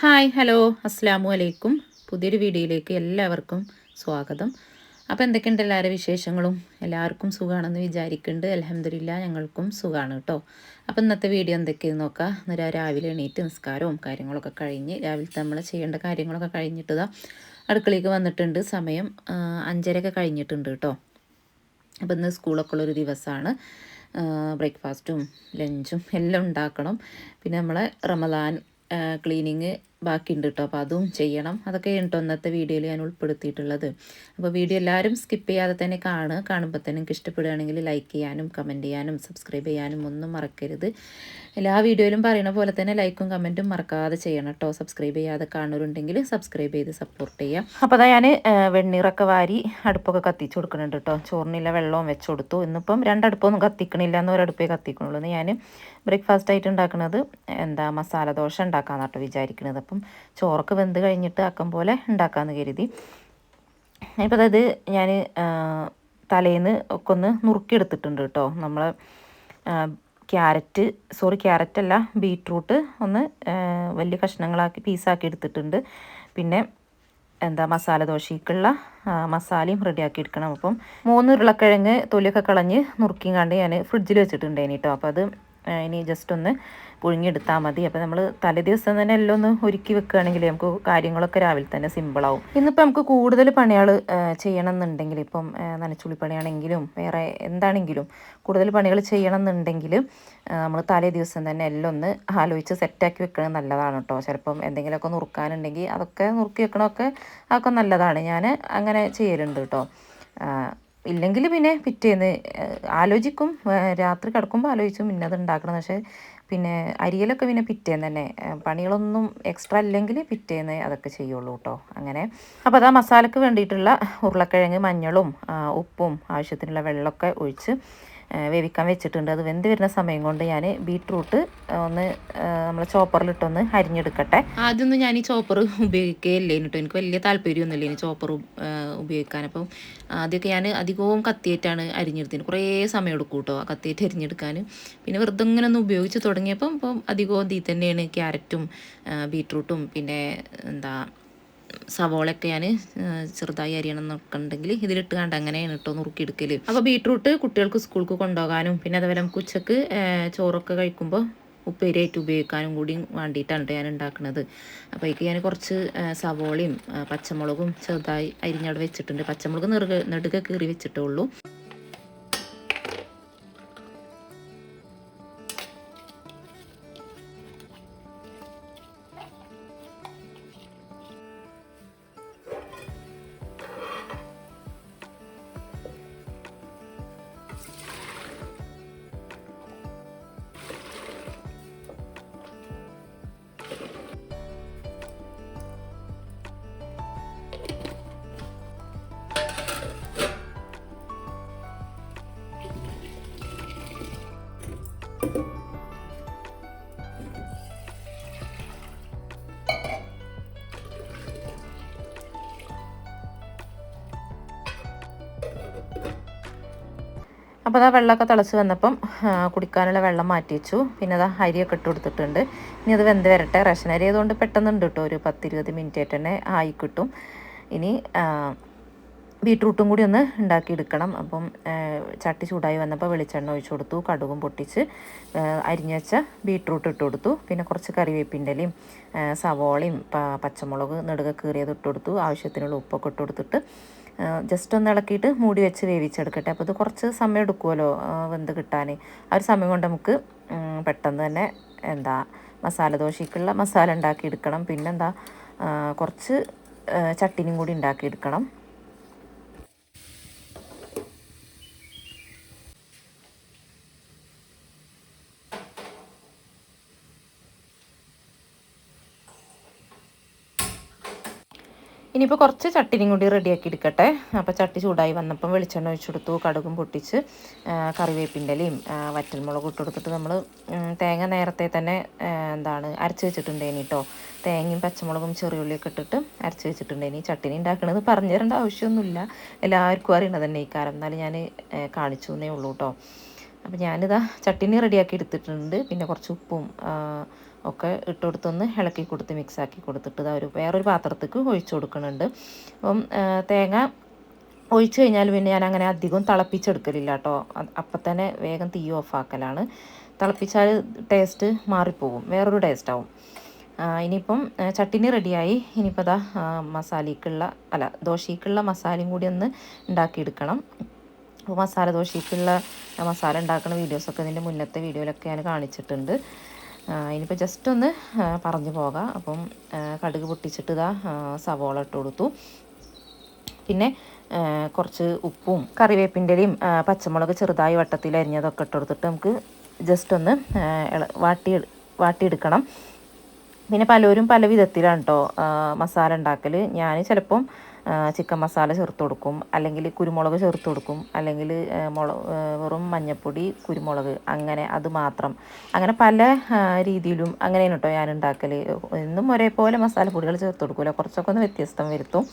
Hi hello അസ്സാമു അലൈക്കും. പുതിയൊരു വീഡിയോയിലേക്ക് എല്ലാവർക്കും സ്വാഗതം. അപ്പോൾ എന്തൊക്കെയുണ്ട് എല്ലാവരുടെ വിശേഷങ്ങളും? എല്ലാവർക്കും സുഖമാണെന്ന് വിചാരിക്കുന്നുണ്ട് അലഹമില്ല ഞങ്ങൾക്കും സുഖമാണ് കേട്ടോ അപ്പോൾ ഇന്നത്തെ വീഡിയോ എന്തൊക്കെയെന്ന് നോക്കാം. ഇന്ന് രാവിലെ എണീറ്റ് നിസ്കാരവും കാര്യങ്ങളൊക്കെ കഴിഞ്ഞ് രാവിലത്തെ നമ്മൾ ചെയ്യേണ്ട കാര്യങ്ങളൊക്കെ കഴിഞ്ഞിട്ട് ഇതാ അടുക്കളയ്ക്ക് വന്നിട്ടുണ്ട്. സമയം അഞ്ചരയൊക്കെ കഴിഞ്ഞിട്ടുണ്ട് കേട്ടോ അപ്പോൾ ഇന്ന് സ്കൂളൊക്കെ ഉള്ളൊരു ദിവസമാണ് ബ്രേക്ക്ഫാസ്റ്റും ലഞ്ചും എല്ലാം ഉണ്ടാക്കണം. പിന്നെ നമ്മളെ റമദാൻ ക്ലീനിങ് ബാക്കിയുണ്ട് കേട്ടോ അപ്പോൾ അതും ചെയ്യണം. അതൊക്കെ കേട്ടോ ഇന്നത്തെ വീഡിയോയിൽ ഞാൻ ഉൾപ്പെടുത്തിയിട്ടുള്ളത്. അപ്പോൾ വീഡിയോ എല്ലാവരും സ്കിപ്പ് ചെയ്യാതെ തന്നെ കാണുക. കാണുമ്പോൾ തന്നെ നിങ്ങൾക്ക് ഇഷ്ടപ്പെടുകയാണെങ്കിൽ ലൈക്ക് ചെയ്യാനും കമന്റ് ചെയ്യാനും സബ്സ്ക്രൈബ് ചെയ്യാനും ഒന്നും മറക്കരുത്. എല്ലാ വീഡിയോയിലും പറയുന്ന പോലെ തന്നെ ലൈക്കും കമന്റും മറക്കാതെ ചെയ്യണം കേട്ടോ സബ്സ്ക്രൈബ് ചെയ്യാതെ കാണുന്നുണ്ടെങ്കിൽ സബ്സ്ക്രൈബ് ചെയ്ത് സപ്പോർട്ട് ചെയ്യാം. അപ്പോൾ അതാ ഞാൻ വെണ്ണീറൊക്കെ വാരി അടുപ്പൊക്കെ കത്തിച്ചു കൊടുക്കുന്നുണ്ട് കേട്ടോ ചോറിനില്ല വെള്ളവും വെച്ചു കൊടുത്തു. ഇന്നിപ്പം രണ്ടടുപ്പൊന്നും കത്തിക്കണില്ല എന്ന് ഒരടുപ്പേ കത്തിക്കണുള്ളൂ ഞാൻ ബ്രേക്ക്ഫാസ്റ്റ് ആയിട്ട് ഉണ്ടാക്കുന്നത് എന്താ മസാല ദോശ ഉണ്ടാക്കാമെന്ന് കേട്ടോ വിചാരിക്കുന്നത് അപ്പം ചോറൊക്കെ വെന്ത് കഴിഞ്ഞിട്ട് അക്കം പോലെ ഉണ്ടാക്കാമെന്ന് കരുതി. ഇപ്പോൾ അതായത് ഞാൻ തലേന്ന് ഒക്കെ ഒന്ന് നുറുക്കിയെടുത്തിട്ടുണ്ട് കേട്ടോ നമ്മൾ ക്യാരറ്റ് സോറി ക്യാരറ്റ് അല്ല ബീട്രൂട്ട് ഒന്ന് വലിയ കഷ്ണങ്ങളാക്കി പീസാക്കി എടുത്തിട്ടുണ്ട്. പിന്നെ എന്താ മസാല ദോശയ്ക്കുള്ള മസാലയും റെഡിയാക്കി എടുക്കണം. അപ്പം മൂന്ന് ഉരുളക്കിഴങ്ങ് തൊലിയൊക്കെ കളഞ്ഞ് നുറുക്കിയും കണ്ട് ഞാൻ ഫ്രിഡ്ജിൽ വെച്ചിട്ടുണ്ടേനി കേട്ടോ അപ്പോൾ അത് ഇനി ജസ്റ്റ് ഒന്ന് പുഴുങ്ങിയെടുത്താൽ മതി. അപ്പോൾ നമ്മൾ തലേ ദിവസം തന്നെ എല്ലാം ഒന്ന് ഒരുക്കി വെക്കുകയാണെങ്കിൽ നമുക്ക് കാര്യങ്ങളൊക്കെ രാവിലെ തന്നെ സിമ്പിളാവും ഇന്നിപ്പോൾ നമുക്ക് കൂടുതൽ പണികൾ ചെയ്യണം എന്നുണ്ടെങ്കിൽ ഇപ്പം നനച്ചുള്ളി പണിയാണെങ്കിലും വേറെ എന്താണെങ്കിലും കൂടുതൽ പണികൾ ചെയ്യണം എന്നുണ്ടെങ്കിൽ നമ്മൾ തലേ ദിവസം തന്നെ എല്ലാം ഒന്ന് ആലോചിച്ച് സെറ്റാക്കി വെക്കണത് നല്ലതാണ് കേട്ടോ ചിലപ്പം എന്തെങ്കിലുമൊക്കെ നുറുക്കാനുണ്ടെങ്കിൽ അതൊക്കെ നുറുക്കി വെക്കണമൊക്കെ അതൊക്കെ നല്ലതാണ്. ഞാൻ അങ്ങനെ ചെയ്യലുണ്ട് കേട്ടോ ഇല്ലെങ്കിൽ പിന്നെ പിറ്റേന്ന് ആലോചിക്കും. രാത്രി കിടക്കുമ്പോൾ ആലോചിച്ചും പിന്നെ അത് ഉണ്ടാക്കണം. പക്ഷേ പിന്നെ അരിയലൊക്കെ പിന്നെ പിറ്റേന്ന് തന്നെ. പണികളൊന്നും എക്സ്ട്രാ ഇല്ലെങ്കിൽ പിറ്റേന്ന് അതൊക്കെ ചെയ്യുള്ളൂ കേട്ടോ അങ്ങനെ. അപ്പോൾ അതാ മസാലയ്ക്ക് വേണ്ടിയിട്ടുള്ള ഉരുളക്കിഴങ്ങ് മഞ്ഞളും ഉപ്പും ആവശ്യത്തിനുള്ള വെള്ളമൊക്കെ ഒഴിച്ച് വേവിക്കാൻ വെച്ചിട്ടുണ്ട്. അത് വെന്ത് വരുന്ന സമയം കൊണ്ട് ഞാൻ ബീട്രൂട്ട് ഒന്ന് നമ്മൾ ചോപ്പറിലിട്ടൊന്ന് അരിഞ്ഞെടുക്കട്ടെ. ആദ്യമൊന്നും ഞാൻ ഈ ചോപ്പർ ഉപയോഗിക്കുകയില്ലേ കേട്ടോ എനിക്ക് വലിയ താല്പര്യമൊന്നുമില്ല ഇനി ചോപ്പർ ഉപയോഗിക്കാൻ. അപ്പം ആദ്യമൊക്കെ ഞാൻ അധികവും കത്തിയേറ്റാണ് അരിഞ്ഞെടുത്തത് കുറേ സമയം എടുക്കും കേട്ടോ കത്തിയേറ്റ് അരിഞ്ഞെടുക്കാൻ പിന്നെ വെറുതെ ഇങ്ങനെ ഒന്ന് ഉപയോഗിച്ച് തുടങ്ങിയപ്പം ഇപ്പം അധികവും ഇതിൽ തന്നെയാണ് ക്യാരറ്റും ബീട്രൂട്ടും പിന്നെ എന്താ സവോളയൊക്കെ ഞാൻ ചെറുതായി അരിയണം എന്നൊക്കെ ഉണ്ടെങ്കിൽ ഇതിലിട്ട് കണ്ട് അങ്ങനെയാണ് കേട്ടോ നുറുക്കിയെടുക്കൽ അപ്പോൾ ബീട്രൂട്ട് കുട്ടികൾക്ക് സ്കൂൾക്ക് കൊണ്ടുപോകാനും പിന്നെ അതുപോലെ നമുക്ക് ഉച്ചയ്ക്ക് ചോറൊക്കെ കഴിക്കുമ്പോൾ ഉപ്പേരിയായിട്ട് ഉപയോഗിക്കാനും കൂടി വേണ്ടിയിട്ടാണ് ട്ടോ ഞാൻ ഉണ്ടാക്കുന്നത് അപ്പോൾ ഇതിൽ ഞാൻ കുറച്ച് സവോളയും പച്ചമുളകും ചെറുതായി അരിഞ്ഞവിടെ വെച്ചിട്ടുണ്ട്. പച്ചമുളക് നെറുക നെടുക കീറി വെച്ചിട്ടേ ഉള്ളൂ. അപ്പോൾ അതാ വെള്ളമൊക്കെ തിളച്ച് വന്നപ്പം കുടിക്കാനുള്ള വെള്ളം മാറ്റി വെച്ചു. പിന്നെ അതാ അരിയൊക്കെ ഇട്ട് കൊടുത്തിട്ടുണ്ട്. ഇനി അത് വെന്ത് വരട്ടെ. റേഷൻ അരി ആയതുകൊണ്ട് പെട്ടെന്നുണ്ട് കേട്ടോ. ഒരു പത്തിരുപത് മിനിറ്റ് ആയിട്ട് തന്നെ ആയി കിട്ടും. ഇനി ബീട്രൂട്ടും കൂടി ഒന്ന് ഉണ്ടാക്കിയെടുക്കണം അപ്പം ചട്ടി ചൂടായി വന്നപ്പോൾ വെളിച്ചെണ്ണ ഒഴിച്ചു കൊടുത്തു. കടുകും പൊട്ടിച്ച് അരിഞ്ഞ് വെച്ച ബീട്രൂട്ട് ഇട്ട് കൊടുത്തു. പിന്നെ കുറച്ച് കറിവേപ്പിന്റെ ഇലയും സവോളയും പച്ചമുളക് നെടുക കീറിയത് ഇട്ട് കൊടുത്തു. ആവശ്യത്തിനുള്ള ഉപ്പൊക്കെ ഇട്ട് കൊടുത്തിട്ട് ജസ്റ്റ് ഒന്ന് ഇളക്കിയിട്ട് മൂടി വെച്ച് വേവിച്ചെടുക്കട്ടെ. അപ്പോൾ ഇത് കുറച്ച് സമയം എടുക്കുമല്ലോ വെന്ത് കിട്ടാൻ ആ ഒരു സമയം കൊണ്ട് നമുക്ക് പെട്ടെന്ന് തന്നെ എന്താ മസാല ദോശയ്ക്കുള്ള മസാല ഉണ്ടാക്കിയെടുക്കണം. പിന്നെന്താ കുറച്ച് ചട്ടിനും ചട്ടിനിയും കൂടി ഉണ്ടാക്കിയെടുക്കണം. ഇനിയിപ്പോൾ കുറച്ച് ചട്ടിനിയും കൂടി റെഡിയാക്കി എടുക്കട്ടെ. അപ്പോൾ ചട്ടി ചൂടായി വന്നപ്പം വെളിച്ചെണ്ണ ഒഴിച്ചു കൊടുത്തു കടുകും പൊട്ടിച്ച് കറിവേപ്പിന്റെ ഇലയും വറ്റൽമുളകും ഇട്ട് കൊടുത്തിട്ട് നമ്മൾ തേങ്ങ നേരത്തെ തന്നെ എന്താണ് അരച്ച് വെച്ചിട്ടുണ്ടേനി കേട്ടോ തേങ്ങയും പച്ചമുളകും ചെറിയുള്ളിയൊക്കെ ഇട്ടിട്ട് അരച്ച് വെച്ചിട്ടുണ്ടേനി. ചട്ടിനി ഉണ്ടാക്കണത് പറഞ്ഞു തരേണ്ട ആവശ്യമൊന്നുമില്ല. എല്ലാവർക്കും അറിയണത് തന്നെ ഈ കാരം എന്നാലും ഞാൻ കാണിച്ചു എന്നേ ഉള്ളൂ കേട്ടോ അപ്പോൾ ഞാനിതാ ചട്ടിനി റെഡിയാക്കി എടുത്തിട്ടുണ്ട്. പിന്നെ കുറച്ച് ഉപ്പും ഒക്കെ ഇട്ട് കൊടുത്തൊന്ന് ഇളക്കി കൊടുത്ത് മിക്സാക്കി കൊടുത്തിട്ട് ഇതാ ഒരു വേറൊരു പാത്രത്തേക്ക് ഒഴിച്ചു കൊടുക്കുന്നുണ്ട്. അപ്പം തേങ്ങ ഒഴിച്ചു കഴിഞ്ഞാൽ പിന്നെ ഞാൻ അങ്ങനെ അധികം തിളപ്പിച്ചെടുക്കലില്ല കേട്ടോ. അപ്പം തന്നെ വേഗം തീ ഓഫ് ആക്കലാണ്. തിളപ്പിച്ചാൽ ടേസ്റ്റ് മാറിപ്പോകും. വേറൊരു ടേസ്റ്റ് ആവും. ഇനിയിപ്പം ചട്ടിനി റെഡിയായി. ഇനിയിപ്പോൾ അതാ മസാലയ്ക്കുള്ള അല്ല ദോശയ്ക്കുള്ള മസാലയും കൂടി ഒന്ന് ഉണ്ടാക്കിയെടുക്കണം. മസാല ദോശയ്ക്കുള്ള മസാല ഉണ്ടാക്കുന്ന വീഡിയോസൊക്കെ ഇതിന്റെ മുന്നത്തെ വീഡിയോയിലൊക്കെ ഞാൻ കാണിച്ചിട്ടുണ്ട് ഇനിയിപ്പോൾ ജസ്റ്റ് ഒന്ന് പറഞ്ഞു പോകാം. അപ്പം കടുക് പൊട്ടിച്ചിട്ട് ഇതാ സവോള ഇട്ട് കൊടുത്തു. പിന്നെ കുറച്ച് ഉപ്പും കറിവേപ്പിന്റെയും പച്ചമുളക് ചെറുതായി വട്ടത്തിൽ അരിഞ്ഞതൊക്കെ ഇട്ട് കൊടുത്തിട്ട് നമുക്ക് ജസ്റ്റ് ഒന്ന് വാട്ടി വാട്ടിയെടുക്കണം. പിന്നെ പലരും പല വിധത്തിലാണ് കേട്ടോ മസാല ഉണ്ടാക്കൽ ഞാൻ ചിലപ്പം ചിക്കൻ മസാല ചേർത്ത് കൊടുക്കും. അല്ലെങ്കിൽ കുരുമുളക് ചേർത്ത് കൊടുക്കും. അല്ലെങ്കിൽ മുള വെറും മഞ്ഞൾപ്പൊടി കുരുമുളക് അങ്ങനെ അത് മാത്രം. അങ്ങനെ പല രീതിയിലും അങ്ങനെയാണ് കേട്ടോ ഞാൻ ഉണ്ടാക്കൽ എന്നും ഒരേപോലെ മസാലപ്പൊടികൾ ചേർത്ത് കൊടുക്കില്ല കുറച്ചൊക്കെ ഒന്ന് വ്യത്യസ്തം വരുത്തും.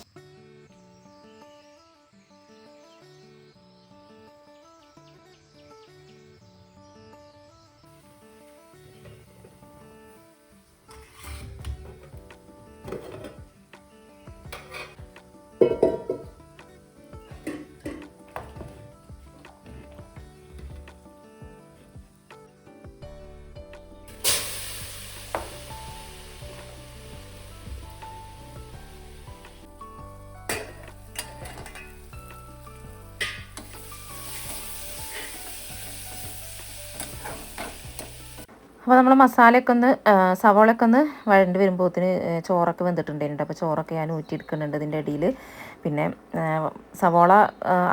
അപ്പോൾ നമ്മൾ മസാലയൊക്കെ ഒന്ന് സവോളയൊക്കെ ഒന്ന് വഴണ്ട് വരുമ്പോഴത്തിന് ചോറൊക്കെ വെന്തിട്ടുണ്ടായിരുന്നു അപ്പോൾ ചോറൊക്കെ ഞാൻ ഊറ്റിയെടുക്കുന്നുണ്ട് ഇതിന്റെ ഇടയിൽ പിന്നെ സവോള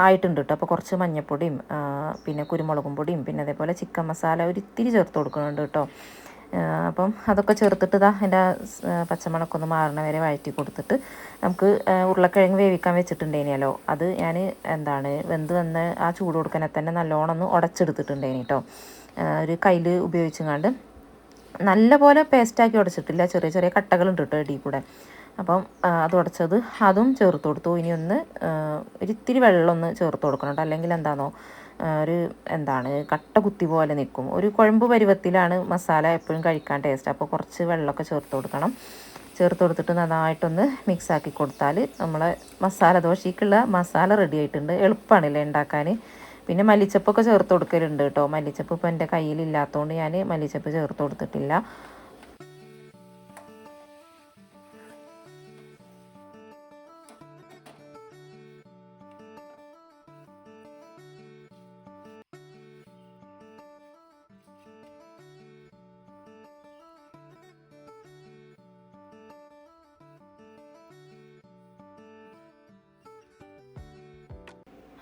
ആയിട്ടുണ്ട് കേട്ടോ അപ്പോൾ കുറച്ച് മഞ്ഞൾപ്പൊടിയും പിന്നെ കുരുമുളകും പൊടിയും പിന്നെ അതേപോലെ ചിക്കൻ മസാല ഒരു ഇത്തിരി ചേർത്ത് കൊടുക്കുന്നുണ്ട് കേട്ടോ അപ്പം അതൊക്കെ ചേർത്തിട്ട് ഇതാ അതിന്റെ പച്ചമുളക്കൊന്ന് ഒന്ന് മാറണ വരെ വഴറ്റി കൊടുത്തിട്ട് നമുക്ക് ഉരുളക്കിഴങ്ങ് വേവിക്കാൻ വെച്ചിട്ടുണ്ടേനിയല്ലോ അത് ഞാൻ എന്താണ് വെന്ത് വന്ന് ആ ചൂട് കൊടുക്കണെ തന്നെ നല്ലോണം ഒന്ന് ഉടച്ചെടുത്തിട്ടുണ്ടേനി കേട്ടോ ഒരു കയ്യിൽ ഉപയോഗിച്ചങ്ങാണ്ട് നല്ല പോലെ പേസ്റ്റാക്കി ഉടച്ചിട്ടില്ല. ചെറിയ ചെറിയ കട്ടകളുണ്ട് കേട്ടോ ഇടയിൽ കൂടെ. അപ്പം അത് ഉടച്ചത് അതും ചേർത്ത് കൊടുത്തു. ഇനി ഒന്ന് ഒരിത്തിരി വെള്ളം ഒന്ന് ചേർത്ത് കൊടുക്കണം കേട്ടോ അല്ലെങ്കിൽ എന്താണോ ഒരു എന്താണ് കട്ട കുത്തി പോലെ നിൽക്കും. ഒരു കുഴമ്പ് പരുവത്തിലാണ് മസാല എപ്പോഴും കഴിക്കാൻ ടേസ്റ്റ് അപ്പോൾ കുറച്ച് വെള്ളമൊക്കെ ചേർത്ത് കൊടുക്കണം. ചേർത്ത് കൊടുത്തിട്ട് നന്നായിട്ടൊന്ന് മിക്സാക്കി കൊടുത്താൽ നമ്മളെ മസാല ദോശയ്ക്കുള്ള മസാല റെഡി ആയിട്ടുണ്ട്. എളുപ്പമാണല്ലേ ഉണ്ടാക്കാൻ. പിന്നെ മല്ലിച്ചപ്പൊക്കെ ചേർത്ത് കൊടുക്കലുണ്ട് കേട്ടോ. മല്ലിച്ചപ്പ് ഇപ്പോൾ എന്റെ കയ്യിലില്ലാത്തതുകൊണ്ട് ഞാൻ മല്ലിച്ചപ്പ് ചേർത്ത് കൊടുത്തിട്ടില്ല.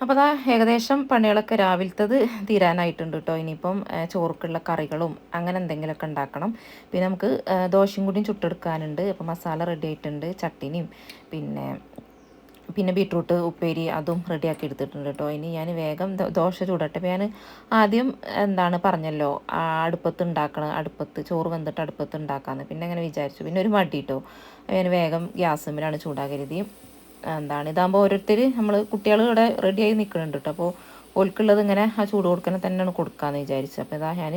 അപ്പോൾ അതാ ഏകദേശം പണികളൊക്കെ രാവിലത്തത് തീരാനായിട്ടുണ്ട് കേട്ടോ ഇനിയിപ്പം ചോറുക്കുള്ള കറികളും അങ്ങനെ എന്തെങ്കിലുമൊക്കെ ഉണ്ടാക്കണം. പിന്നെ നമുക്ക് ദോശയും കൂടിയും ചുട്ടെടുക്കാനുണ്ട്. അപ്പോൾ മസാല റെഡി ആയിട്ടുണ്ട്. ചട്ടിനിയും പിന്നെ പിന്നെ ബീട്രൂട്ട് ഉപ്പേരി അതും റെഡിയാക്കി എടുത്തിട്ടുണ്ട് കേട്ടോ ഇനി ഞാൻ വേഗം ദോശ ചൂടട്ടെ. ഞാൻ ആദ്യം എന്താണ് പറഞ്ഞല്ലോ അടുപ്പത്ത് ഉണ്ടാക്കണം അടുപ്പത്ത് ചോറ് വന്നിട്ട് അടുപ്പത്ത് ഉണ്ടാക്കാമെന്ന് പിന്നെ അങ്ങനെ വിചാരിച്ചു. പിന്നെ ഒരു മടി കേട്ടോ ഞാൻ വേഗം ഗ്യാസ് ഗ്യാസുമ്പിലാണ് ചൂടാകരുതിയും എന്താണ്? ഇതാകുമ്പോൾ ഓരോരുത്തർ നമ്മൾ കുട്ടികൾ ഇവിടെ റെഡിയായി നിൽക്കുന്നുണ്ട് കേട്ടോ അപ്പോൾ ഓൽക്കുള്ളത് ഇങ്ങനെ ആ ചൂട് കൊടുക്കണ തന്നെയാണ് കൊടുക്കാമെന്ന് വിചാരിച്ചു. അപ്പോൾ ഇതാ ഞാൻ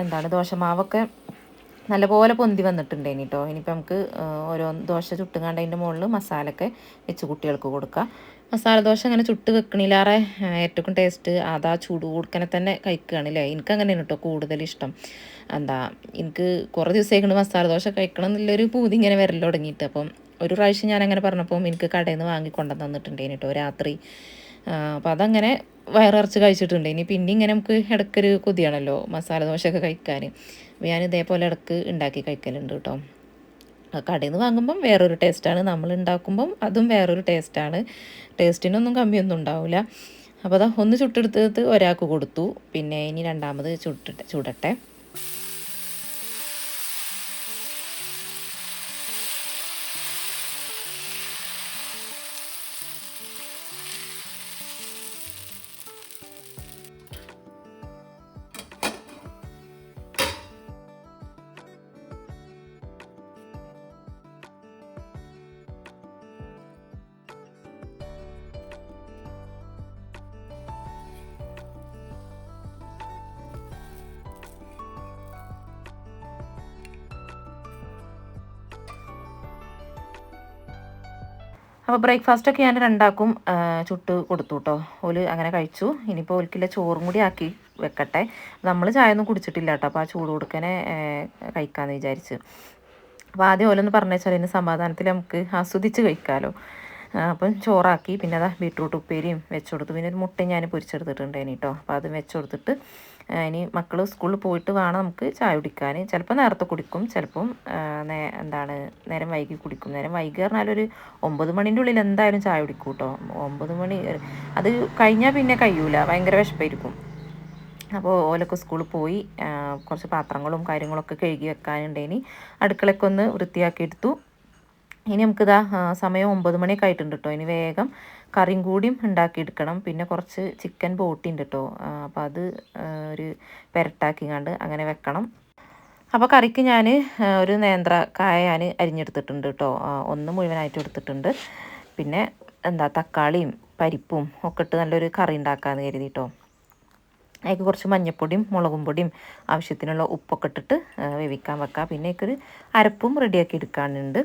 എന്താണ് ദോശമാവൊക്കെ നല്ലപോലെ പൊന്തി വന്നിട്ടുണ്ടേനി കേട്ടോ ഇനിയിപ്പോൾ നമുക്ക് ഓരോ ദോശ ചുട്ടുങ്ങാണ്ട് അതിന്റെ മുകളിൽ മസാലയൊക്കെ വെച്ച് കുട്ടികൾക്ക് കൊടുക്കാം. മസാല ദോശ അങ്ങനെ ചുട്ട് വെക്കണില്ലാറെ ഏറ്റവും ടേസ്റ്റ് അതാ ചൂട് കൊടുക്കണെ തന്നെ കഴിക്കുകയാണല്ലേ എനിക്ക് അങ്ങനെയാണ് കേട്ടോ കൂടുതൽ ഇഷ്ടം. എന്താ എനിക്ക് കുറേ ദിവസമായിക്കൊണ്ട് മസാല ദോശ കഴിക്കണം എന്നുള്ളൊരു പൂതി ഇങ്ങനെ വരൽ തുടങ്ങിയിട്ട്. അപ്പം ഒരു പ്രാവശ്യം ഞാൻ അങ്ങനെ പറഞ്ഞപ്പോൾ എനിക്ക് കടയിൽ നിന്ന് വാങ്ങി കൊണ്ടു തന്നിട്ടുണ്ടേന് കേട്ടോ രാത്രി. അപ്പോൾ അതങ്ങനെ വയറിറച്ച് കഴിച്ചിട്ടുണ്ട്. ഇനി പിന്നെ ഇങ്ങനെ നമുക്ക് ഇടയ്ക്കൊരു കൊതിയാണല്ലോ മസാല ദോശയൊക്കെ കഴിക്കാൻ അപ്പോൾ ഞാൻ ഇതേപോലെ ഇടയ്ക്ക് ഉണ്ടാക്കി കഴിക്കലുണ്ട് കേട്ടോ കടയിൽ നിന്ന് വാങ്ങുമ്പം വേറൊരു ടേസ്റ്റാണ്. നമ്മൾ ഉണ്ടാക്കുമ്പം അതും വേറൊരു ടേസ്റ്റാണ്. ടേസ്റ്റിനൊന്നും കമ്മിയൊന്നും ഉണ്ടാവില്ല അപ്പോൾ അതാ ഒന്ന് ചുട്ടെടുത്തത് ഒരാൾക്ക് കൊടുത്തു. പിന്നെ ഇനി രണ്ടാമത് ചുട്ടിട്ട് ചുടട്ടെ. അപ്പോൾ ബ്രേക്ക്ഫാസ്റ്റൊക്കെ ഞാൻ രണ്ടാക്കും ചുട്ട് കൊടുത്തു കേട്ടോ ഓൽ അങ്ങനെ കഴിച്ചു. ഇനിയിപ്പോൾ ഓൽക്കില്ല ചോറും കൂടി ആക്കി വെക്കട്ടെ. നമ്മൾ ചായ ഒന്നും കുടിച്ചിട്ടില്ല കേട്ടോ അപ്പോൾ ആ ചൂട് കൊടുക്കനെ കഴിക്കാമെന്ന് വിചാരിച്ച്. അപ്പോൾ ആദ്യം ഓലൊന്ന് പറഞ്ഞാൽ ഇതിന് സമാധാനത്തിൽ നമുക്ക് ആസ്വദിച്ച് കഴിക്കാമല്ലോ അപ്പം ചോറാക്കി. പിന്നെ അതാ ബീട്രൂട്ട് ഉപ്പേരിയും വെച്ചുകൊടുത്തു പിന്നെ ഒരു മുട്ടയും ഞാൻ പൊരിച്ചെടുത്തിട്ടുണ്ടായിരുന്നു ഇനി കേട്ടോ അപ്പോൾ അതും വെച്ച് കൊടുത്തിട്ട് ഇനി മക്കൾ സ്കൂളിൽ പോയിട്ട് വേണം നമുക്ക് ചായ കുടിക്കാൻ. ചിലപ്പോൾ നേരത്തെ കുടിക്കും ചിലപ്പം എന്താണ് നേരം വൈകി കുടിക്കും. നേരം വൈകി പറഞ്ഞാൽ ഒരു ഒമ്പത് മണിന്റെ ഉള്ളിൽ എന്തായാലും ചായ കുടിക്കും കേട്ടോ. ഒമ്പത് മണി അത് കഴിഞ്ഞാൽ പിന്നെ കഴിയൂല ഭയങ്കര വിശപ്പായിരിക്കും. അപ്പോൾ ഓലൊക്കെ സ്കൂളിൽ പോയി കുറച്ച് പാത്രങ്ങളും കാര്യങ്ങളൊക്കെ കഴുകി വെക്കാനുണ്ടേനി. അടുക്കളയൊക്കെ ഒന്ന് വൃത്തിയാക്കി എടുത്തു. ഇനി നമുക്കിതാ സമയം ഒമ്പത് മണിയൊക്കെ ആയിട്ടുണ്ട് കേട്ടോ. ഇനി വേഗം കറിയും കൂടിയും ഉണ്ടാക്കിയെടുക്കണം. പിന്നെ കുറച്ച് ചിക്കൻ ബോട്ടി ഉണ്ട് കേട്ടോ അപ്പോൾ അത് ഒരു പെരട്ടാക്കി കണ്ട് അങ്ങനെ വെക്കണം. അപ്പോൾ കറിക്ക് ഞാൻ ഒരു നേന്ത്ര കായ ഞാൻ അരിഞ്ഞെടുത്തിട്ടുണ്ട് കേട്ടോ ഒന്ന് മുഴുവനായിട്ട് എടുത്തിട്ടുണ്ട്. പിന്നെ എന്താ തക്കാളിയും പരിപ്പും ഒക്കെ ഇട്ട് നല്ലൊരു കറി ഉണ്ടാക്കാമെന്ന് കരുതി കേട്ടോ അതിലേക്ക് കുറച്ച് മഞ്ഞൾപ്പൊടിയും മുളകും പൊടിയും ആവശ്യത്തിനുള്ള ഉപ്പൊക്കെ ഇട്ടിട്ട് വേവിക്കാൻ വെക്കാം. പിന്നെ ഒരു അരപ്പും റെഡിയാക്കി എടുക്കാനുണ്ട്.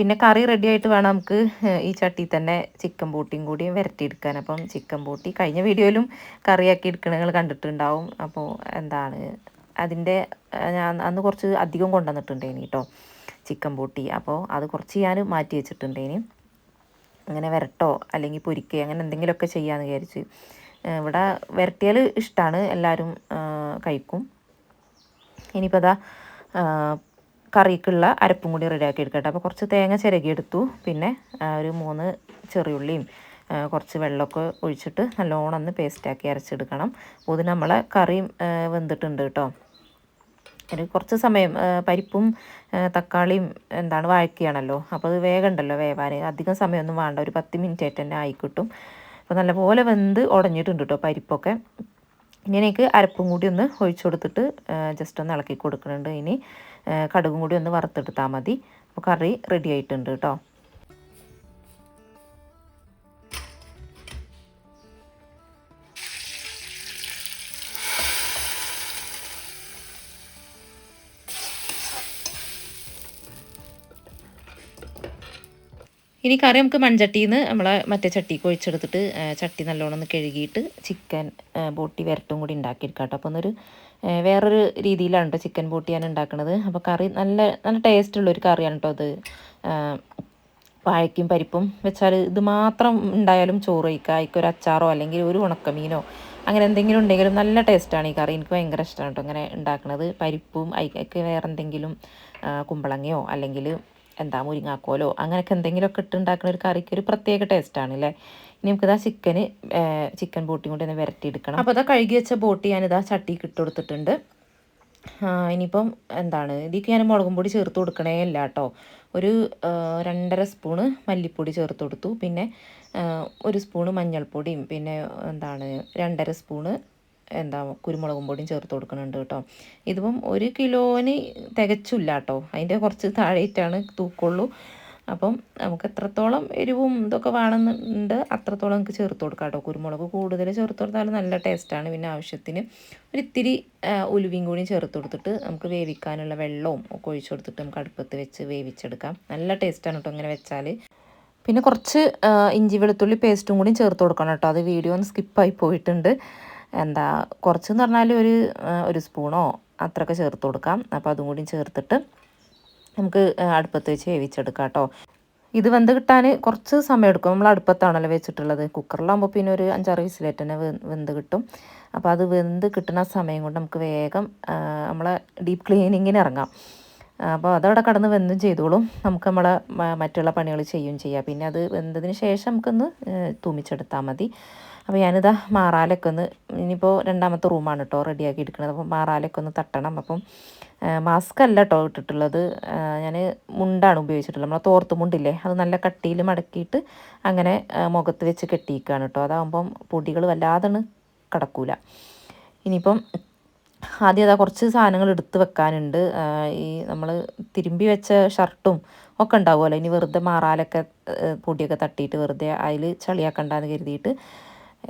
പിന്നെ കറി റെഡി ആയിട്ട് വേണം നമുക്ക് ഈ ചട്ടി തന്നെ ചിക്കൻ ബോട്ടിയും കൂടി വരട്ടിയെടുക്കാൻ. അപ്പം ചിക്കൻ ബോട്ടി കഴിഞ്ഞ വീഡിയോയിലും കറിയാക്കി എടുക്കണ നിങ്ങൾ കണ്ടിട്ടുണ്ടാവും. അപ്പോൾ എന്താണ് അതിന്റെ ഞാൻ അന്ന് കുറച്ച് അധികം കൊണ്ടുവന്നിട്ടുണ്ടേനി കേട്ടോ ചിക്കൻ ബോട്ടി അപ്പോൾ അത് കുറച്ച് ഞാൻ മാറ്റി വെച്ചിട്ടുണ്ടേനി അങ്ങനെ വരട്ടോ അല്ലെങ്കിൽ പൊരിക്കുക അങ്ങനെ എന്തെങ്കിലുമൊക്കെ ചെയ്യാമെന്ന് വിചാരിച്ച്. ഇവിടെ വരട്ടിയാൽ ഇഷ്ടമാണ് എല്ലാവരും കഴിക്കും. ഇനിയിപ്പോൾ അതാ കറിക്കുള്ള അരപ്പും കൂടി റെഡിയാക്കി എടുക്കട്ടെ. അപ്പോൾ കുറച്ച് തേങ്ങ ചിരകിയെടുത്തു. പിന്നെ ഒരു മൂന്ന് ചെറിയുള്ളിയും കുറച്ച് വെള്ളമൊക്കെ ഒഴിച്ചിട്ട് നല്ലോണം ഒന്ന് പേസ്റ്റാക്കി അരച്ചെടുക്കണം. ഇത് നമ്മളെ കറിയും വെന്തിട്ടുണ്ട് കേട്ടോ. ഒരു കുറച്ച് സമയം പരിപ്പും തക്കാളിയും എന്താണ് വഴക്കിയാണല്ലോ. അപ്പോൾ അത് വേഗമുണ്ടല്ലോ വേവാൻ അധികം സമയമൊന്നും വേണ്ട. ഒരു പത്ത് മിനിറ്റ് ആയിട്ട് തന്നെ ആയിക്കിട്ടും അപ്പോൾ നല്ലപോലെ വെന്ത് ഉടഞ്ഞിട്ടുണ്ട് കേട്ടോ പരിപ്പൊക്കെ. ഇനി എനിക്ക് അരപ്പും കൂടി ഒന്ന് ഒഴിച്ചു കൊടുത്തിട്ട് ജസ്റ്റ് ഒന്ന് ഇളക്കി കൊടുക്കുന്നുണ്ട്. ഇനി കടുകും കൂടി ഒന്ന് വറുത്തെടുത്താൽ മതി. അപ്പോൾ കറി റെഡി ആയിട്ടുണ്ട് കേട്ടോ ഇനി കറി നമുക്ക് മൺചട്ടിയിൽ നിന്ന് നമ്മളെ മറ്റേ ചട്ടിക്ക് ഒഴിച്ചെടുത്തിട്ട് ചട്ടി നല്ലോണം ഒന്ന് കഴുകിയിട്ട് ചിക്കൻ ബോട്ടി വരട്ടും കൂടി ഉണ്ടാക്കിയെടുക്കാം കേട്ടോ അപ്പോൾ ഒന്നൊരു വേറൊരു രീതിയിലാണ് കേട്ടോ ചിക്കൻ ബോട്ടി ഞാൻ ഉണ്ടാക്കുന്നത് അപ്പോൾ കറി നല്ല നല്ല ടേസ്റ്റുള്ളൊരു കറിയാണ് കേട്ടോ അത്. വാഴയ്ക്കും പരിപ്പും വെച്ചാൽ ഇത് മാത്രം ഉണ്ടായാലും ചോറ് കഴിക്കുക അതിക്കൊരു അച്ചാറോ അല്ലെങ്കിൽ ഒരു ഉണക്കമീനോ അങ്ങനെ എന്തെങ്കിലും ഉണ്ടെങ്കിലും നല്ല ടേസ്റ്റാണ് ഈ കറി. എനിക്ക് ഭയങ്കര ഇഷ്ടമാണ് കേട്ടോ ഇങ്ങനെ ഉണ്ടാക്കുന്നത് പരിപ്പും അതിക്ക് വേറെ എന്തെങ്കിലും കുമ്പളങ്ങയോ അല്ലെങ്കിൽ എന്താ മുരിങ്ങാക്കോലോ? അങ്ങനെയൊക്കെ എന്തെങ്കിലുമൊക്കെ ഇട്ട് ഉണ്ടാക്കുന്ന ഒരു കറിക്ക് ഒരു പ്രത്യേക ടേസ്റ്റാണ് അല്ലേ? ഇനി നമുക്കിതാ ചിക്കന് ചിക്കൻ ബോട്ടി കൊണ്ട് തന്നെ വരട്ടിയെടുക്കണം അപ്പോൾ അതാ കഴുകി വെച്ച ബോട്ടി ഞാനിതാ ചട്ടിക്ക് ഇട്ട് കൊടുത്തിട്ടുണ്ട്. ഇനിയിപ്പം എന്താണ് ഇതിക്ക് ഞാൻ മുളകും പൊടി ചേർത്ത് കൊടുക്കണേ ഇല്ല കേട്ടോ. ഒരു രണ്ടര സ്പൂണ് മല്ലിപ്പൊടി ചേർത്ത് കൊടുത്തു. പിന്നെ ഒരു സ്പൂണ് മഞ്ഞൾപ്പൊടിയും പിന്നെ എന്താണ് രണ്ടര സ്പൂണ് എന്താ കുരുമുളകും പൊടിയും ചേർത്ത് കൊടുക്കുന്നുണ്ട് കേട്ടോ. ഇതിപ്പം ഒരു കിലോന് തികച്ചില്ല കേട്ടോ. അതിന്റെ കുറച്ച് താഴെയിട്ടാണ് തൂക്കുള്ളൂ. അപ്പം നമുക്ക് എത്രത്തോളം എരിവും ഇതൊക്കെ വേണമെന്നുണ്ട് അത്രത്തോളം നമുക്ക് ചേർത്ത് കൊടുക്കാം കേട്ടോ. കുരുമുളക് കൂടുതൽ ചേർത്ത് കൊടുത്താലും നല്ല ടേസ്റ്റാണ്. പിന്നെ ആവശ്യത്തിന് ഒരു ഇത്തിരി ഉലുവയും കൂടി ചേർത്ത് കൊടുത്തിട്ട് നമുക്ക് വേവിക്കാനുള്ള വെള്ളവും ഒക്കെ ഒഴിച്ചു കൊടുത്തിട്ട് നമുക്ക് അടുപ്പത്ത് വെച്ച് വേവിച്ചെടുക്കാം. നല്ല ടേസ്റ്റാണ് കേട്ടോ ഇങ്ങനെ വെച്ചാൽ പിന്നെ കുറച്ച് ഇഞ്ചി വെളുത്തുള്ളി പേസ്റ്റും കൂടി ചേർത്ത് കൊടുക്കണം കേട്ടോ. അത് വീഡിയോ ഒന്ന് സ്കിപ്പായി പോയിട്ടുണ്ട്. എന്താ കുറച്ചെന്ന് പറഞ്ഞാൽ ഒരു ഒരു സ്പൂണോ അത്രയൊക്കെ ചേർത്ത് കൊടുക്കാം. അപ്പോൾ അതും കൂടി ചേർത്തിട്ട് നമുക്ക് അടുപ്പത്ത് വെച്ച് വേവിച്ചെടുക്കാം കേട്ടോ. ഇത് വെന്ത് കിട്ടാൻ കുറച്ച് സമയം എടുക്കും. നമ്മൾ അടുപ്പത്താണല്ലോ വെച്ചിട്ടുള്ളത്. കുക്കറിലാകുമ്പോൾ പിന്നെ ഒരു അഞ്ചാറ് വിസിലേറ്റ് തന്നെ വെന്ത് കിട്ടും. അപ്പോൾ അത് വെന്ത് കിട്ടുന്ന സമയം കൊണ്ട് നമുക്ക് വേഗം നമ്മളെ ഡീപ്പ് ക്ലീനിങ്ങിന് ഇറങ്ങാം. അപ്പോൾ അതവിടെ കടന്ന് വെന്തും ചെയ്തോളും. നമുക്ക് നമ്മളെ മറ്റുള്ള പണികൾ ചെയ്യുകയും ചെയ്യാം. പിന്നെ അത് വെന്തതിന് ശേഷം നമുക്കൊന്ന് തൂമിച്ചെടുത്താൽ മതി. അപ്പോൾ ഞാനിതാ മാറാലൊക്കെ ഒന്ന് ഇനിയിപ്പോൾ രണ്ടാമത്തെ റൂമാണ് കേട്ടോ റെഡിയാക്കി എടുക്കുന്നത്. അപ്പോൾ മാറാലൊക്കെ ഒന്ന് തട്ടണം. അപ്പം മാസ്ക് അല്ല കേട്ടോ ഇട്ടിട്ടുള്ളത്. ഞാൻ മുണ്ടാണ് ഉപയോഗിച്ചിട്ടുള്ളത്. നമ്മളെ തോർത്ത് മുണ്ടില്ലേ അത് നല്ല കട്ടിയിൽ മടക്കിയിട്ട് അങ്ങനെ മുഖത്ത് വെച്ച് കെട്ടിയിക്കുകയാണ് കേട്ടോ. അതാകുമ്പം പൊടികൾ വല്ലാതെ കിടക്കൂല. ഇനിയിപ്പം ആദ്യം അതാ കുറച്ച് സാധനങ്ങൾ എടുത്ത് വെക്കാനുണ്ട്. ഈ നമ്മൾ തിരുമ്പി വെച്ച ഷർട്ടും ഒക്കെ ഉണ്ടാവുമല്ലോ. ഇനി വെറുതെ മാറാലൊക്കെ പൊടിയൊക്കെ തട്ടിയിട്ട് വെറുതെ അതിൽ ചളിയാക്കണ്ടെന്ന് കരുതിയിട്ട്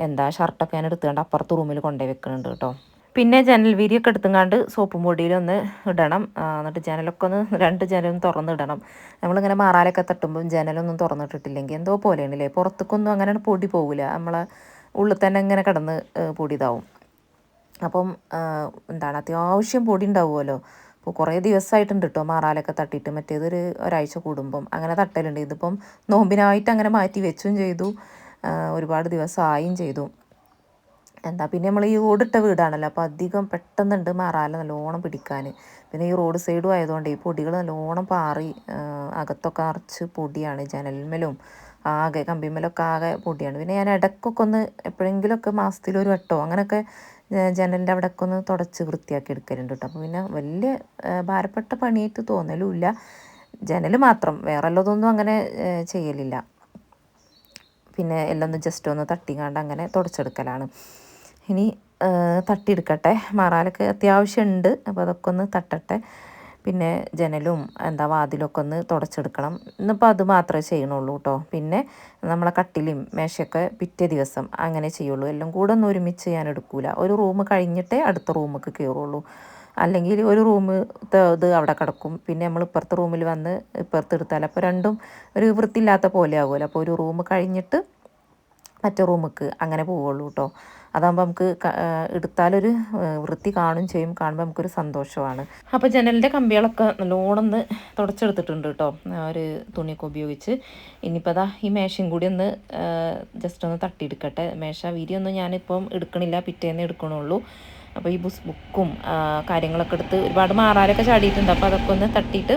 എന്താ ഷർട്ടൊക്കെ ഞാൻ എടുത്തുകൊണ്ട് അപ്പുറത്ത് റൂമിൽ കൊണ്ടുപോയി വെക്കുന്നുണ്ട് കേട്ടോ. പിന്നെ ജനൽ വീരിയൊക്കെ എടുത്തുങ്ങാണ്ട് സോപ്പും പൊടിയിലൊന്ന് ഇടണം. എന്നിട്ട് ജനലൊക്കെ ഒന്ന് രണ്ട് ജനലും തുറന്നിടണം നമ്മളിങ്ങനെ മാറാലൊക്കെ തട്ടുമ്പം ജനലൊന്നും തുറന്നിട്ടിട്ടില്ലെങ്കിൽ എന്തോ പോലെയാണല്ലേ? പുറത്തേക്കൊന്നും അങ്ങനെ പൊടി പോകില്ല നമ്മളെ ഉള്ളിൽ തന്നെ ഇങ്ങനെ കിടന്ന് പൊടി ഇതാവും. അപ്പം എന്താണ് അത്യാവശ്യം പൊടി ഉണ്ടാവുമല്ലോ. അപ്പോൾ കുറേ ദിവസമായിട്ടുണ്ട് കേട്ടോ മാറാലൊക്കെ തട്ടിയിട്ട്. മറ്റേതൊരു ഒരാഴ്ച കൂടുമ്പം അങ്ങനെ തട്ടലുണ്ട്. ഇതിപ്പം നോമ്പിനായിട്ട് അങ്ങനെ മാറ്റി വെച്ചും ചെയ്തു. ഒരുപാട് ദിവസമായും ചെയ്തു. എന്താ പിന്നെ നമ്മൾ ഈ ഓടിട്ട വീടാണല്ലോ. അപ്പോൾ അധികം പെട്ടെന്നുണ്ട് മാറാല നല്ലോണം പിടിക്കാൻ പിന്നെ ഈ റോഡ് സൈഡും ആയതുകൊണ്ട് ഈ പൊടികൾ നല്ലോണം പാറി അകത്തൊക്കെ നിറച്ച് പൊടിയാണ്. ജനൽമലും ആകെ കമ്പിമലൊക്കെ ആകെ പൊടിയാണ്. പിന്നെ ഞാൻ ഇടയ്ക്കൊക്കെ ഒന്ന് എപ്പോഴെങ്കിലുമൊക്കെ മാസത്തിലൊരു വട്ടോ അങ്ങനെയൊക്കെ ജനലിന്റെ അവിടെയൊക്കെ ഒന്ന് തുടച്ച് വൃത്തിയാക്കി എടുക്കലുണ്ട് കേട്ടോ അപ്പോൾ പിന്നെ വലിയ ഭാരപ്പെട്ട പണിയായിട്ട് തോന്നലുമില്ല. ജനൽ മാത്രം വേറെ ഉള്ളതൊന്നും അങ്ങനെ ചെയ്യലില്ല. പിന്നെ എല്ലാം ഒന്ന് ജസ്റ്റ് ഒന്ന് തട്ടിങ്ങാണ്ട് അങ്ങനെ തുടച്ചെടുക്കലാണ്. ഇനി തട്ടിയെടുക്കട്ടെ. മാറാലൊക്കെ അത്യാവശ്യമുണ്ട്. അപ്പോൾ അതൊക്കെ ഒന്ന് തട്ടട്ടെ. പിന്നെ ജനലും എന്താ വാതിലൊക്കെ ഒന്ന് തുടച്ചെടുക്കണം. ഇന്നിപ്പോൾ അത് മാത്രമേ ചെയ്യണുള്ളൂ കേട്ടോ പിന്നെ നമ്മളെ കട്ടിലും മേശയൊക്കെ പിറ്റേ ദിവസം അങ്ങനെ ചെയ്യുള്ളൂ. എല്ലാം കൂടെ ഒന്നും ഒരുമിച്ച് ഞാൻ എടുക്കൂല. ഒരു റൂം കഴിഞ്ഞിട്ടേ അടുത്ത റൂമിക്ക് കയറുള്ളൂ. അല്ലെങ്കിൽ ഒരു റൂമ് ഇത് അവിടെ കിടക്കും. പിന്നെ നമ്മൾ ഇപ്പുറത്തെ റൂമിൽ വന്ന് ഇപ്പുറത്ത് എടുത്താൽ അപ്പോൾ രണ്ടും ഒരു വൃത്തിയില്ലാത്ത പോലെ ആകുമല്ലോ. അപ്പോൾ ഒരു റൂം കഴിഞ്ഞിട്ട് മറ്റേ റൂമിക്ക് അങ്ങനെ പോവുള്ളൂ കേട്ടോ അതാകുമ്പോൾ നമുക്ക് എടുത്താലൊരു വൃത്തി കാണും ചെയ്യും. കാണുമ്പോൾ നമുക്കൊരു സന്തോഷമാണ്. അപ്പോൾ ജനലിന്റെ കമ്പികളൊക്കെ നല്ലോണം ഒന്ന് തുടച്ചെടുത്തിട്ടുണ്ട് കേട്ടോ. ഒരു തുണിയൊക്കെ ഉപയോഗിച്ച്. ഇനിയിപ്പോൾ അതാ ഈ മേശയും കൂടി ഒന്ന് ജസ്റ്റ് ഒന്ന് തട്ടിയെടുക്കട്ടെ. മേശ വിരിയൊന്നും ഞാനിപ്പം എടുക്കണില്ല. പിറ്റേന്ന് എടുക്കണുള്ളൂ. അപ്പോൾ ഈ ബുസ് ബുക്കും കാര്യങ്ങളൊക്കെ എടുത്ത് ഒരുപാട് മാറാലൊക്കെ ചാടിയിട്ടുണ്ട്. അപ്പോൾ അതൊക്കെ ഒന്ന് തട്ടിയിട്ട്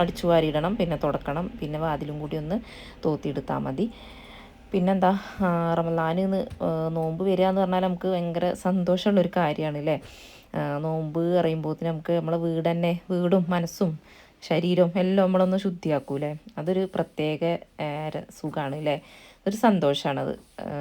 അടിച്ചു വാരിയിടണം. പിന്നെ തുടക്കണം. പിന്നെ വാതിലും കൂടി ഒന്ന് തോത്തിയെടുത്താൽ മതി. പിന്നെന്താ റമലാനിന്ന് നോമ്പ് വരിക എന്ന് പറഞ്ഞാൽ നമുക്ക് ഭയങ്കര സന്തോഷമുള്ളൊരു കാര്യമാണ് അല്ലേ നോമ്പ് അറിയുമ്പോഴത്തേന് നമുക്ക് നമ്മളെ വീട് തന്നെ വീടും മനസ്സും ശരീരവും എല്ലാം നമ്മളൊന്ന് ശുദ്ധിയാക്കൂലേ? അതൊരു പ്രത്യേക സുഖമാണ് അല്ലേ? ഒരു സന്തോഷമാണത്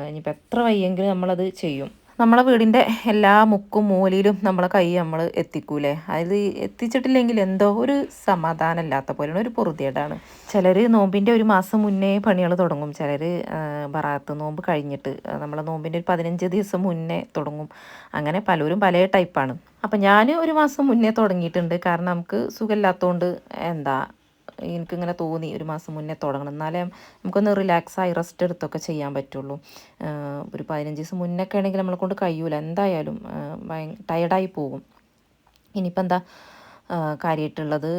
ഇനിയിപ്പോൾ എത്ര വയ്യെങ്കിലും നമ്മളത് ചെയ്യും. നമ്മളെ വീടിന്റെ എല്ലാ മുക്കും മൂലയിലും നമ്മളെ കൈ നമ്മൾ എത്തിക്കൂലേ? അത് എത്തിച്ചിട്ടില്ലെങ്കിൽ എന്തോ ഒരു സമാധാനമില്ലാത്ത പോലെയാണ് ഒരു പൊറുതിയേടാണ് ചിലർ നോമ്പിന്റെ ഒരു മാസം മുന്നേ പണികൾ തുടങ്ങും. ചിലർ ബറാത്ത് നോമ്പ് കഴിഞ്ഞിട്ട് നമ്മളെ നോമ്പിന്റെ ഒരു പതിനഞ്ച് ദിവസം മുന്നേ തുടങ്ങും. അങ്ങനെ പലരും പല ടൈപ്പാണ്. അപ്പം ഞാൻ ഒരു മാസം മുന്നേ തുടങ്ങിയിട്ടുണ്ട്. കാരണം നമുക്ക് സുഖമില്ലാത്തതുകൊണ്ട് എന്താ എനിക്കിങ്ങനെ തോന്നി ഒരു മാസം മുന്നേ തുടങ്ങണം. എന്നാലേ നമുക്കൊന്ന് റിലാക്സായി റെസ്റ്റ് എടുത്തൊക്കെ ചെയ്യാൻ പറ്റുള്ളൂ. ഒരു പതിനഞ്ച് ദിവസം മുന്നൊക്കെ ആണെങ്കിൽ നമ്മളെ കൊണ്ട് കഴിയൂല. എന്തായാലും ടയർഡായി പോകും. ഇനിയിപ്പോൾ എന്താ കാര്യമായിട്ടുള്ളത്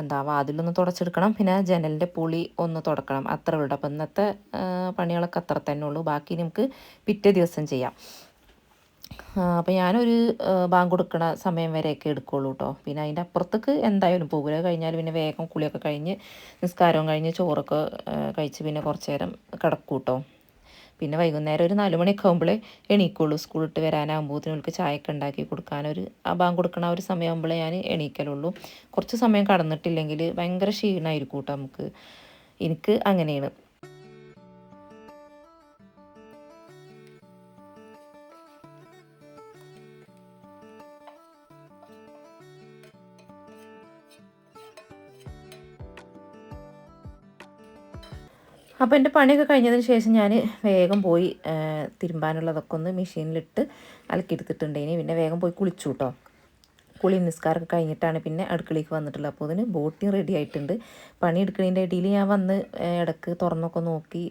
എന്താ വാതിലൊന്ന് തുടച്ചെടുക്കണം. പിന്നെ ജനലിന്റെ പുളി ഒന്ന് തുടക്കണം. അത്ര ഉള്ളൂ. അപ്പം ഇന്നത്തെ പണികളൊക്കെ അത്ര തന്നെ ഉള്ളൂ. ബാക്കി നമുക്ക് പിറ്റേ ദിവസം ചെയ്യാം. അപ്പോൾ ഞാനൊരു ബാങ്ക് കൊടുക്കണ സമയം വരെയൊക്കെ എടുക്കുള്ളൂ കേട്ടോ പിന്നെ അതിന്റെ അപ്പുറത്തേക്ക് എന്തായാലും പോകില്ല കഴിഞ്ഞാൽ പിന്നെ വേഗം കുളിയൊക്കെ കഴിഞ്ഞ് നിസ്കാരവും കഴിഞ്ഞ് ചോറൊക്കെ കഴിച്ച് പിന്നെ കുറച്ച് നേരം കിടക്കും കേട്ടോ പിന്നെ വൈകുന്നേരം ഒരു നാല് മണിയൊക്കെ ആകുമ്പോഴേ എണീക്കുള്ളൂ. സ്കൂളിട്ട് വരാനാകുമ്പോഴത്തേനും അവൾക്ക് ചായയൊക്കെ ഉണ്ടാക്കി കൊടുക്കാനൊരു ആ ബാങ്ക് കൊടുക്കണ ഒരു സമയമാകുമ്പോഴേ ഞാൻ എണീക്കലുള്ളൂ. കുറച്ച് സമയം കടന്നിട്ടില്ലെങ്കിൽ ഭയങ്കര ക്ഷീണമായിരിക്കും കേട്ടോ നമുക്ക്. എനിക്ക് അങ്ങനെയാണ്. അപ്പോൾ എന്റെ പണിയൊക്കെ കഴിഞ്ഞതിന് ശേഷം ഞാൻ വേഗം പോയി തിരുമ്പാനുള്ളതൊക്കെ ഒന്ന് മെഷീനിലിട്ട് അലക്കിയെടുത്തിട്ടുണ്ടേനി. പിന്നെ വേഗം പോയി കുളിച്ചു കേട്ടോ കുളി നിസ്കാരമൊക്കെ കഴിഞ്ഞിട്ടാണ് പിന്നെ അടുക്കളയ്ക്ക് വന്നിട്ടുള്ളത്. അപ്പോൾ അതിന് ബോട്ടിങ് റെഡി ആയിട്ടുണ്ട്. പണി എടുക്കുന്നതിന്റെ ഇടയിൽ ഞാൻ വന്ന് ഇടയ്ക്ക് തുറന്നൊക്കെ നോക്കി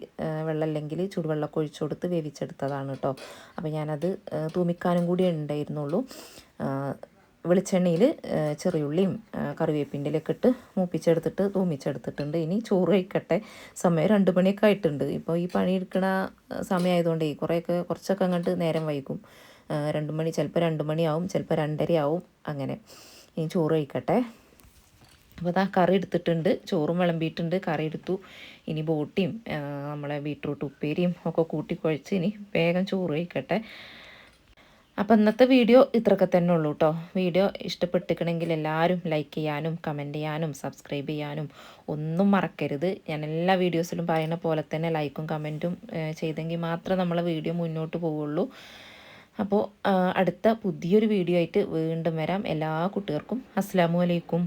വെള്ളം അല്ലെങ്കിൽ ചൂടുവെള്ളമൊക്കെ ഒഴിച്ചു കൊടുത്ത് വേവിച്ചെടുത്തതാണ് കേട്ടോ. അപ്പോൾ ഞാനത് തൂമിക്കാനും കൂടി ഉണ്ടായിരുന്നുള്ളൂ. വെളിച്ചെണ്ണയിൽ ചെറിയുള്ളിയും കറിവേപ്പിന്റെ ഇലയൊക്കെ ഇട്ട് മൂപ്പിച്ചെടുത്തിട്ട് തൂമിച്ചെടുത്തിട്ടുണ്ട്. ഇനി ചോറ് കഴിക്കട്ടെ. സമയം രണ്ട് മണിയൊക്കെ ആയിട്ടുണ്ട്. ഇപ്പോൾ ഈ പണിയെടുക്കണ സമയമായതുകൊണ്ടേ കുറേയൊക്കെ കുറച്ചൊക്കെ അങ്ങോട്ട് നേരം വൈകും. രണ്ട് മണി ചിലപ്പോൾ രണ്ട് മണിയാവും ചിലപ്പോൾ രണ്ടരയാവും അങ്ങനെ. ഇനി ചോറ് കഴിക്കട്ടെ. അപ്പോൾ അതാ കറി എടുത്തിട്ടുണ്ട്. ചോറും വിളമ്പിയിട്ടുണ്ട്. കറി എടുത്തു. ഇനി ബോട്ടിയും നമ്മളെ ബീട്രൂട്ട് ഉപ്പേരിയും ഒക്കെ കൂട്ടി കുഴച്ച് ഇനി വേഗം ചോറ് കഴിക്കട്ടെ. അപ്പോൾ ഇന്നത്തെ വീഡിയോ ഇത്രയൊക്കെ തന്നെ ഉള്ളൂ കേട്ടോ വീഡിയോ ഇഷ്ടപ്പെട്ടിക്കണമെങ്കിൽ എല്ലാവരും ലൈക്ക് ചെയ്യാനും കമന്റ് ചെയ്യാനും സബ്സ്ക്രൈബ് ചെയ്യാനും ഒന്നും മറക്കരുത്. ഞാൻ എല്ലാ വീഡിയോസിലും പറയുന്ന പോലെ തന്നെ ലൈക്കും കമന്റും ചെയ്തെങ്കിൽ മാത്രമേ നമ്മളെ വീഡിയോ മുന്നോട്ട് പോവുള്ളൂ. അപ്പോൾ അടുത്ത പുതിയൊരു വീഡിയോ ആയിട്ട് വീണ്ടും വരാം. എല്ലാ കുട്ടികൾക്കും അസ്സാമലൈക്കും